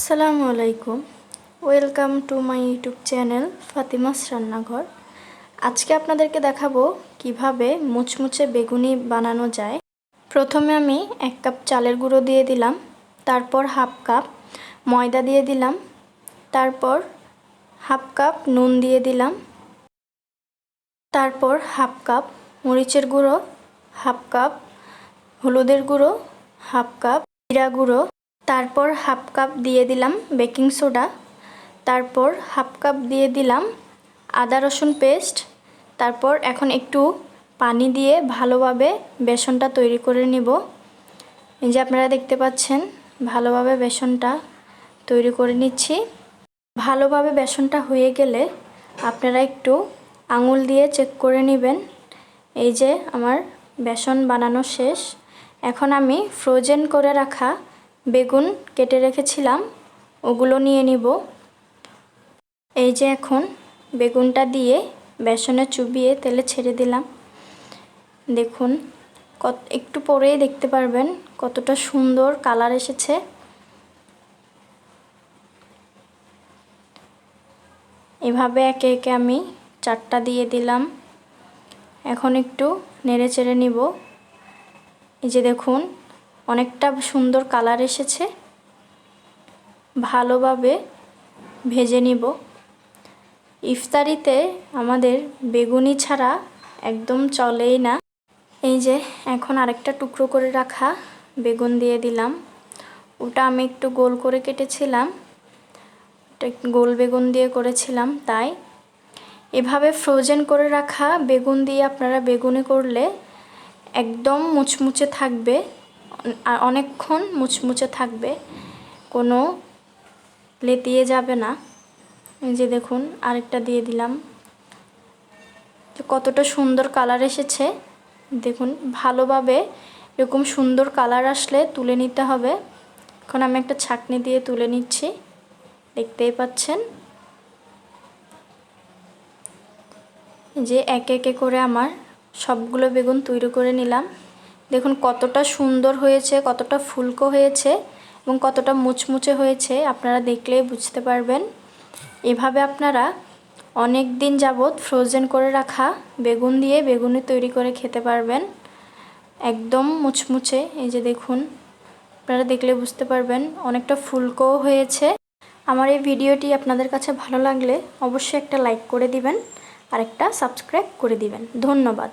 আসসালামু আলাইকুম। Welcome to my YouTube channel Fatima's Rannaghor. আজকে আপনাদেরকে দেখাবো কীভাবে মুচমুচে বেগুনি বানানো যায়। প্রথমে আমি এক কাপ চালের গুঁড়ো দিয়ে দিলাম, তারপর হাফ কাপ ময়দা দিয়ে দিলাম, তারপর হাফ কাপ নুন দিয়ে দিলাম, তারপর হাফ কাপ মরিচের গুঁড়ো, হাফ কাপ হলুদের গুঁড়ো, হাফ কাপ জিরা গুঁড়ো তারপর হাফ কাপ দিয়ে দিলাম বেকিং সোডা, তারপর হাফ কাপ দিয়ে দিলাম আদা রসুন পেস্ট, তারপর এখন একটু পানি দিয়ে ভালোভাবে বেসনটা তৈরি করে নিব। এই যে আপনারা দেখতে পাচ্ছেন, ভালোভাবে বেসনটা তৈরি করে নিচ্ছি। ভালোভাবে বেসনটা হয়ে গেলে আপনারা একটু আঙুল দিয়ে চেক করে নেবেন। এই যে আমার বেসন বানানো শেষ। এখন আমি ফ্রোজেন করে রাখা বেগুন কেটে রেখেছিলাম, ওগুলো নিয়ে নিব। এই যে এখন বেগুনটা দিয়ে বেসনে চুবিয়ে তেলে ছেড়ে দিলাম। দেখুন, কত, একটু পরেই দেখতে পারবেন কতটা সুন্দর কালার এসেছে। এভাবে একে একে আমি চারটা দিয়ে দিলাম। এখন একটু নেড়ে চেড়ে নিব। এই যে দেখুন অনেকটা সুন্দর কালার এসেছে। ভালোভাবে ভেজে নিব। ইফতারিতে আমাদের বেগুনি ছাড়া একদম চলেই না। এই যে, এখন আরেকটা টুকরো করে রাখা বেগুন দিয়ে দিলাম। ওটা আমি একটু গোল করে কেটেছিলাম। গোল বেগুন দিয়ে করেছিলাম তাই। এভাবে ফ্রোজেন করে রাখা বেগুন দিয়ে আপনারা বেগুনি করলে একদম মুচমুচে থাকবে। অনেকক্ষণ মুচমুচে থাকবে, কোনো লেতিয়ে যাবে না। এই যে দেখুন, আরেকটা দিয়ে দিলাম। কতটা সুন্দর কালার এসেছে। দেখুন, ভালোভাবে এরকম সুন্দর কালার আসলে তুলে নিতে হবে। এখন আমি একটা ছাকনি দিয়ে তুলে নিচ্ছি। দেখতেই পাচ্ছেন? যে একে একে করে আমার সবগুলো বেগুন তৈরি করে নিলাম। দেখুন, কতটা সুন্দর হয়েছে, কতটা ফুলকো হয়েছে এবং কতটা মুচমুচে হয়েছে, আপনারা দেখলেই বুঝতে পারবেন। এভাবে আপনারা অনেক দিন যাবৎ ফ্রোজেন করে রাখা বেগুন দিয়ে বেগুনি তৈরি করে খেতে পারবেন। একদম মুচমুচে, এই যে দেখুন, আপনারা দেখলে বুঝতে পারবেন অনেকটা ফুলকোও হয়েছে। আমার এই ভিডিওটি আপনাদের কাছে ভালো লাগলে অবশ্যই একটা লাইক করে দিবেন আর একটা সাবস্ক্রাইব করে দিবেন। ধন্যবাদ।